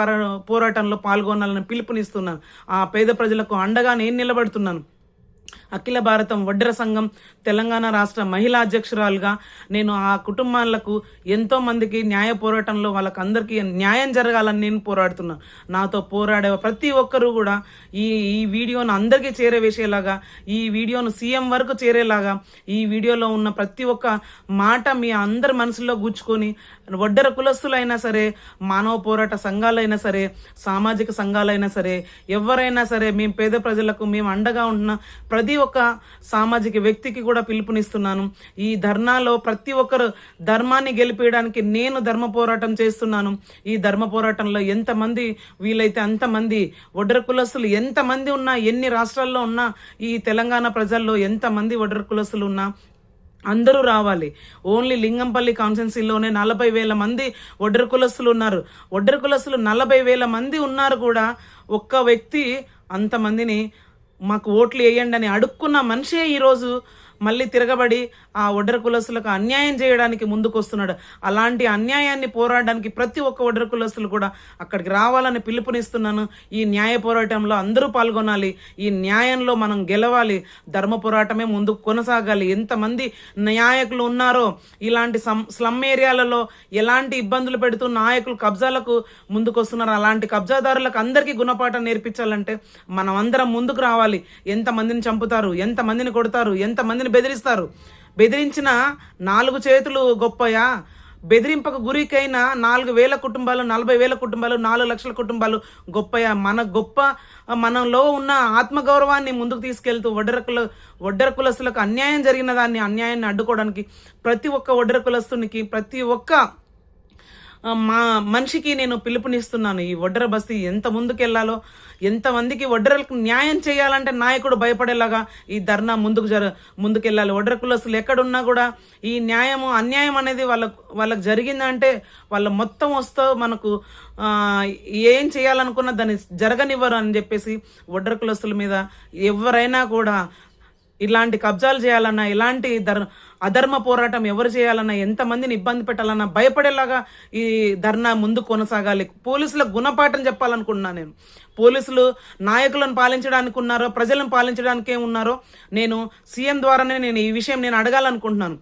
పోరా- పోరాటంలో పాల్గొనాలని పిలుపునిస్తున్నాను. ఆ పేద ప్రజలకు అండగా నేను నిలబడుతున్నాను. అఖిల భారతం వడ్ర సంఘం తెలంగాణ రాష్ట్ర మహిళా అధ్యక్షురాలుగా నేను ఆ కుటుంబాలకు ఎంతో మందికి న్యాయ పోరాటంలో వాళ్ళకి అందరికీ న్యాయం జరగాలని నేను పోరాడుతున్నాను నాతో పోరాడే ప్రతి ఒక్కరూ కూడా ఈ ఈ వీడియోను అందరికీ చేరవేసేలాగా ఈ వీడియోను సీఎం వరకు చేరేలాగా ఈ వీడియోలో ఉన్న ప్రతి ఒక్క మాట మీ అందరి మనసులో గుచ్చుకొని వడ్డర కులస్తులైనా సరే మానవ పోరాట సంఘాలైనా సరే సామాజిక సంఘాలైనా సరే ఎవరైనా సరే మేము పేద ప్రజలకు మేము అండగా ఉంటున్న ప్రతి ఒక్క సామాజిక వ్యక్తికి కూడా పిలుపునిస్తున్నాను. ఈ ధర్నాలో ప్రతి ఒక్కరు ధర్మాన్ని గెలిపేయడానికి నేను ధర్మ పోరాటం చేస్తున్నాను. ఈ ధర్మ పోరాటంలో ఎంతమంది వీలైతే అంతమంది ఒడ్ర కులస్తులు ఎంతమంది ఉన్నా ఎన్ని రాష్ట్రాల్లో ఉన్నా ఈ తెలంగాణ ప్రజల్లో ఎంతమంది ఒడ్ర కులస్తులు ఉన్నా అందరూ రావాలి. ఓన్లీ లింగంపల్లి కాన్స్టెన్సీలోనే నలభై వేల మంది ఒడ్ర కులస్తులు ఉన్నారు. ఒడ్ర కులస్తులు నలభై వేల మంది ఉన్నారు కూడా ఒక్క వ్యక్తి అంతమందిని మాకు ఓట్లు వేయండి అని అడుక్కున్న మనిషే ఈరోజు మళ్ళీ తిరగబడి ఆ ఒడ్డర కులస్తులకు అన్యాయం చేయడానికి ముందుకొస్తున్నాడు. అలాంటి అన్యాయాన్ని పోరాడడానికి ప్రతి ఒక్క ఒడ్డర కులస్తులు కూడా అక్కడికి రావాలని పిలుపునిస్తున్నాను. ఈ న్యాయ పోరాటంలో అందరూ పాల్గొనాలి. ఈ న్యాయంలో మనం గెలవాలి. ధర్మ పోరాటమే ముందుకు కొనసాగాలి. ఎంతమంది నాయకులు ఉన్నారో ఇలాంటి స్లమ్ ఏరియాలలో ఎలాంటి ఇబ్బందులు పెడుతూ నాయకులు కబ్జాలకు ముందుకొస్తున్నారు. అలాంటి కబ్జాదారులకు అందరికీ గుణపాఠం నేర్పించాలంటే మనం అందరం ముందుకు రావాలి. ఎంతమందిని చంపుతారు? ఎంతమందిని కొడతారు? ఎంతమందిని బెదిరిస్తారు. బెదిరించిన నాలుగు చేతులు గొప్పయా? బెదిరింపకు గురికైన నాలుగు వేల కుటుంబాలు నలభై వేల కుటుంబాలు నాలుగు లక్షల కుటుంబాలు గొప్పయా? మన గొప్ప మనలో ఉన్న ఆత్మగౌరవాన్ని ముందుకు తీసుకెళ్తూ ఒడ్డరకుల ఒడ్డర కులస్తులకు అన్యాయం జరిగిన దాన్ని అన్యాయాన్ని అడ్డుకోవడానికి ప్రతి ఒక్క ఒడ్డర కులస్తునికి ప్రతి ఒక్క మా మనిషికి నేను పిలుపునిస్తున్నాను ఈ ఒడ్డర బస్తీ ఎంత ముందుకెళ్ళాలో ఎంతమందికి ఒడ్డరలకు న్యాయం చేయాలంటే నాయకుడు భయపడేలాగా ఈ ధర్నా ముందుకు జర ముందుకెళ్ళాలి. ఒడ్డర కులస్తులు ఎక్కడున్నా కూడా ఈ న్యాయము అన్యాయం అనేది వాళ్ళకు వాళ్ళకు జరిగిందంటే వాళ్ళ మొత్తం వస్తూ మనకు ఏం చేయాలనుకున్నా దాన్ని జరగనివ్వరు అని చెప్పేసి ఒడ్డర కులస్తుల మీద ఎవరైనా కూడా ఇలాంటి కబ్జాలు చేయాలన్నా ఇలాంటి ధర్ అధర్మ పోరాటం ఎవరు చేయాలన్నా ఎంతమందిని ఇబ్బంది పెట్టాలన్నా భయపడేలాగా ఈ ధర్నా ముందు కొనసాగాలి. పోలీసులకు గుణపాఠం చెప్పాలనుకుంటున్నాను నేను. పోలీసులు నాయకులను పాలించడానికి ఉన్నారో ప్రజలను పాలించడానికే ఉన్నారో నేను సీఎం ద్వారానే నేను ఈ విషయం నేను అడగాలనుకుంటున్నాను.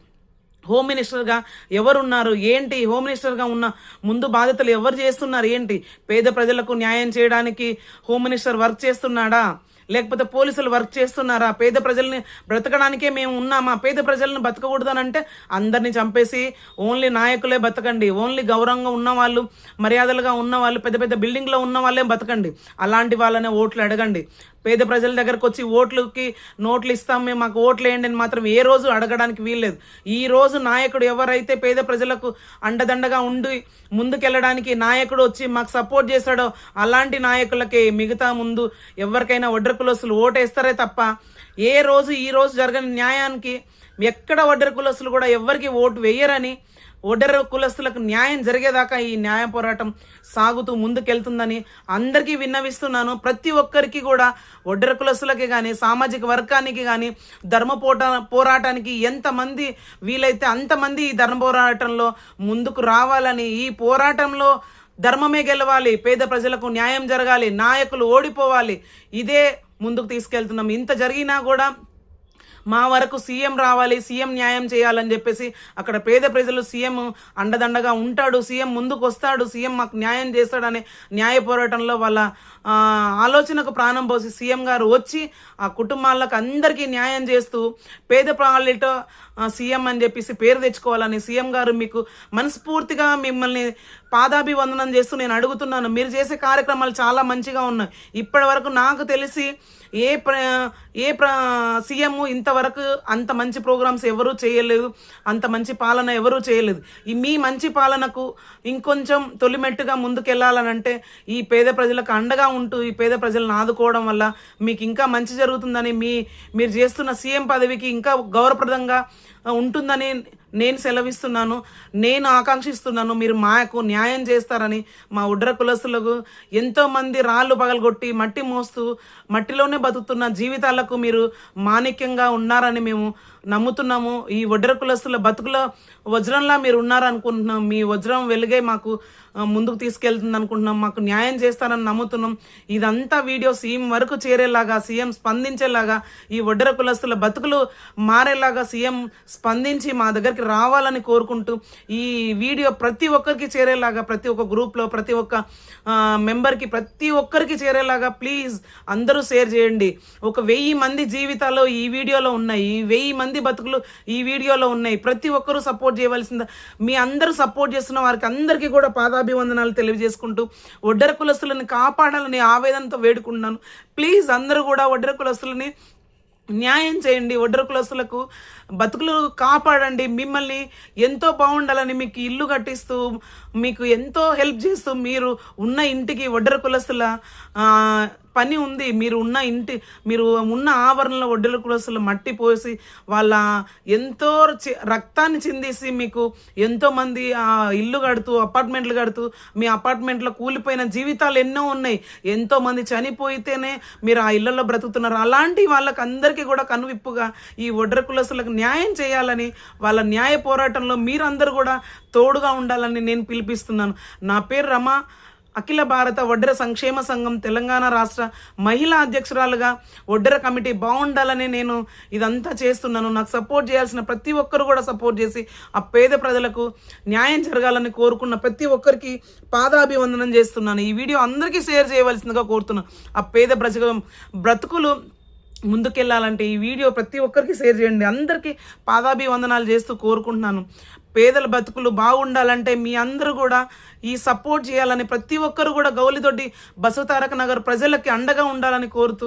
హోమ్ మినిస్టర్గా ఎవరున్నారు ఏంటి? హోమ్ మినిస్టర్గా ఉన్న ముందు బాధ్యతలు ఎవరు చేస్తున్నారు ఏంటి? పేద ప్రజలకు న్యాయం చేయడానికి హోమ్ మినిస్టర్ వర్క్ చేస్తున్నాడా? లేకపోతే పోలీసులు వర్క్ చేస్తున్నారా? పేద ప్రజల్ని బ్రతకడానికే మేము ఉన్నామా? పేద ప్రజలను బతకకూడదనంటే అందరినీ చంపేసి ఓన్లీ నాయకులే బతకండి. ఓన్లీ గౌరవంగా ఉన్నవాళ్ళు మర్యాదలుగా ఉన్నవాళ్ళు పెద్ద పెద్ద బిల్డింగ్లో ఉన్న వాళ్ళే బతకండి. అలాంటి వాళ్ళనే ఓట్లు అడగండి. పేద ప్రజల దగ్గరకు వచ్చి ఓట్లకి నోట్లు ఇస్తాం మేము మాకు ఓట్లు వేయండి అని మాత్రం ఏ రోజు అడగడానికి వీల్లేదు. ఈ రోజు నాయకుడు ఎవరైతే పేద ప్రజలకు అండదండగా ఉండి ముందుకెళ్ళడానికి నాయకుడు వచ్చి మాకు సపోర్ట్ చేశాడో అలాంటి నాయకులకి మిగతా ముందు ఎవరికైనా వడ్రకులసులు కులస్తులు ఓటేస్తారే తప్ప ఏ రోజు ఈ రోజు జరగని న్యాయానికి ఎక్కడ ఒడ్డర కులస్తులు కూడా ఎవరికి ఓటు వేయరని ఒడ్డర కులస్తులకు న్యాయం జరిగేదాకా ఈ న్యాయ పోరాటం సాగుతూ ముందుకెళ్తుందని అందరికీ విన్నవిస్తున్నాను. ప్రతి ఒక్కరికి కూడా ఒడ్డర కులస్తులకి కానీ సామాజిక వర్గానికి కానీ ధర్మ పోట పోరాటానికి ఎంతమంది వీలైతే అంతమంది ఈ ధర్మ పోరాటంలో ముందుకు రావాలని ఈ పోరాటంలో ధర్మమే గెలవాలి పేద ప్రజలకు న్యాయం జరగాలి నాయకులు ఓడిపోవాలి ఇదే ముందుకు తీసుకెళ్తున్నాం. ఇంత జరిగినా కూడా మా వరకు సీఎం రావాలి సీఎం న్యాయం చేయాలని చెప్పేసి అక్కడ పేద ప్రజలు సీఎం అండదండగా ఉంటాడు సీఎం ముందుకు వస్తాడు సీఎం మాకు న్యాయం చేస్తాడనే న్యాయ పోరాటంలో వాళ్ళ ఆలోచనకు ప్రాణం పోసి సీఎం గారు వచ్చి ఆ కుటుంబాలకు అందరికీ న్యాయం చేస్తూ పేద ప్రాణాలతో సీఎం అని చెప్పేసి పేరు తెచ్చుకోవాలని సీఎం గారు మీకు మనస్ఫూర్తిగా మిమ్మల్ని పాదాభివందనం చేస్తూ నేను అడుగుతున్నాను. మీరు చేసే కార్యక్రమాలు చాలా మంచిగా ఉన్నాయి. ఇప్పటి వరకు నాకు తెలిసి ఏ ప్ర ఏ ప్ర సీఎం ఇంతవరకు అంత మంచి ప్రోగ్రామ్స్ ఎవరూ చేయలేదు. అంత మంచి పాలన ఎవరూ చేయలేదు. ఈ మీ మంచి పాలనకు ఇంకొంచెం తొలిమెట్టుగా ముందుకెళ్ళాలనంటే ఈ పేద ప్రజలకు అండగా ఉంటూ ఈ పేద ప్రజలను ఆదుకోవడం వల్ల మీకు ఇంకా మంచి జరుగుతుందని మీ మీరు చేస్తున్న సీఎం పదవికి ఇంకా గౌరవప్రదంగా ఉంటుందని నేను సెలవిస్తున్నాను నేను ఆకాంక్షిస్తున్నాను మీరు మాకు న్యాయం చేస్తారని మా ఉడ్ర కులస్తులకు ఎంతోమంది రాళ్ళు పగలగొట్టి మట్టి మోస్తూ మట్టిలోనే బతుకుతున్న జీవితాలకు మీరు మాణిక్యంగా ఉన్నారని మేము నమ్ముతున్నాము. ఈ వడ్ర కులస్తుల బతుకుల వజ్రంలా మీరు ఉన్నారనుకుంటున్నాం. మీ వజ్రం వెలుగే మాకు ముందుకు తీసుకెళ్తుంది అనుకుంటున్నాం మాకు న్యాయం చేస్తారని నమ్ముతున్నాం. ఇదంతా వీడియో సీఎం వరకు చేరేలాగా సీఎం స్పందించేలాగా ఈ వడ్ర కులస్తుల బతుకులు మారేలాగా సీఎం స్పందించి మా దగ్గరికి రావాలని కోరుకుంటూ ఈ వీడియో ప్రతి ఒక్కరికి చేరేలాగా ప్రతి ఒక్క గ్రూప్లో ప్రతి ఒక్క మెంబర్కి ప్రతి ఒక్కరికి చేరేలాగా ప్లీజ్ అందరూ షేర్ చేయండి. ఒక వెయ్యి మంది జీవితాలు ఈ వీడియోలో ఉన్నాయి. ఈ వెయ్యి మంది బతుకులు ఈ వీడియోలో ఉన్నాయి. ప్రతి ఒక్కరూ సపోర్ట్ చేయవలసింది. మీ అందరూ సపోర్ట్ చేస్తున్న వారికి అందరికీ కూడా పాదాభివందనాలు తెలియజేసుకుంటూ ఒడ్డర కులస్తులను కాపాడాలని ఆవేదనతో వేడుకుంటున్నాను. ప్లీజ్ అందరూ కూడా ఒడ్డర కులస్తులని న్యాయం చేయండి. ఒడ్డర కులస్తులకు బతుకులు కాపాడండి. మిమ్మల్ని ఎంతో బాగుండాలని మీకు ఇల్లు కట్టిస్తూ మీకు ఎంతో హెల్ప్ చేస్తూ మీరు ఉన్న ఇంటికి ఒడ్డర కులస్తుల పని ఉంది. మీరు ఉన్న ఇంటి మీరు ఉన్న ఆవరణలో ఒడ్డర కులసలు మట్టి పోసి వాళ్ళ ఎంతో రక్తాన్ని చిందేసి మీకు ఎంతోమంది ఆ ఇల్లు కడుతూ అపార్ట్మెంట్లు కడుతూ మీ అపార్ట్మెంట్లో కూలిపోయిన జీవితాలు ఎన్నో ఉన్నాయి. ఎంతోమంది చనిపోయితేనే మీరు ఆ ఇళ్ళలో బ్రతుకుతున్నారు. అలాంటి వాళ్ళకి అందరికీ కూడా కనువిప్పుగా ఈ ఒడ్ర కులసులకు న్యాయం చేయాలని వాళ్ళ న్యాయ పోరాటంలో మీరందరూ కూడా తోడుగా ఉండాలని నేను పిలిపిస్తున్నాను. నా పేరు రమ. అఖిల భారత ఒడ్డెర సంక్షేమ సంఘం తెలంగాణ రాష్ట్ర మహిళా అధ్యక్షురాలుగా ఒడ్డెర కమిటీ బాగుండాలని నేను ఇదంతా చేస్తున్నాను. నాకు సపోర్ట్ చేయాల్సిన ప్రతి ఒక్కరు కూడా సపోర్ట్ చేసి ఆ పేద ప్రజలకు న్యాయం జరగాలని కోరుకున్న ప్రతి ఒక్కరికి పాదాభివందనం చేస్తున్నాను. ఈ వీడియో అందరికీ షేర్ చేయవలసిందిగా కోరుతున్నాను ఆ పేద ప్రజల బ్రతుకులు ముందుకెళ్ళాలంటే ఈ వీడియో ప్రతి ఒక్కరికి షేర్ చేయండి. అందరికీ పాదాభివందనాలు చేస్తూ కోరుకుంటున్నాను. పేదల బతుకులు బాగుండాలంటే మీ అందరూ కూడా ఈ సపోర్ట్ చేయాలని ప్రతి ఒక్కరు కూడా గౌలిదొడ్డి బసవతారక నగర్ ప్రజలకి అండగా ఉండాలని కోరుతూ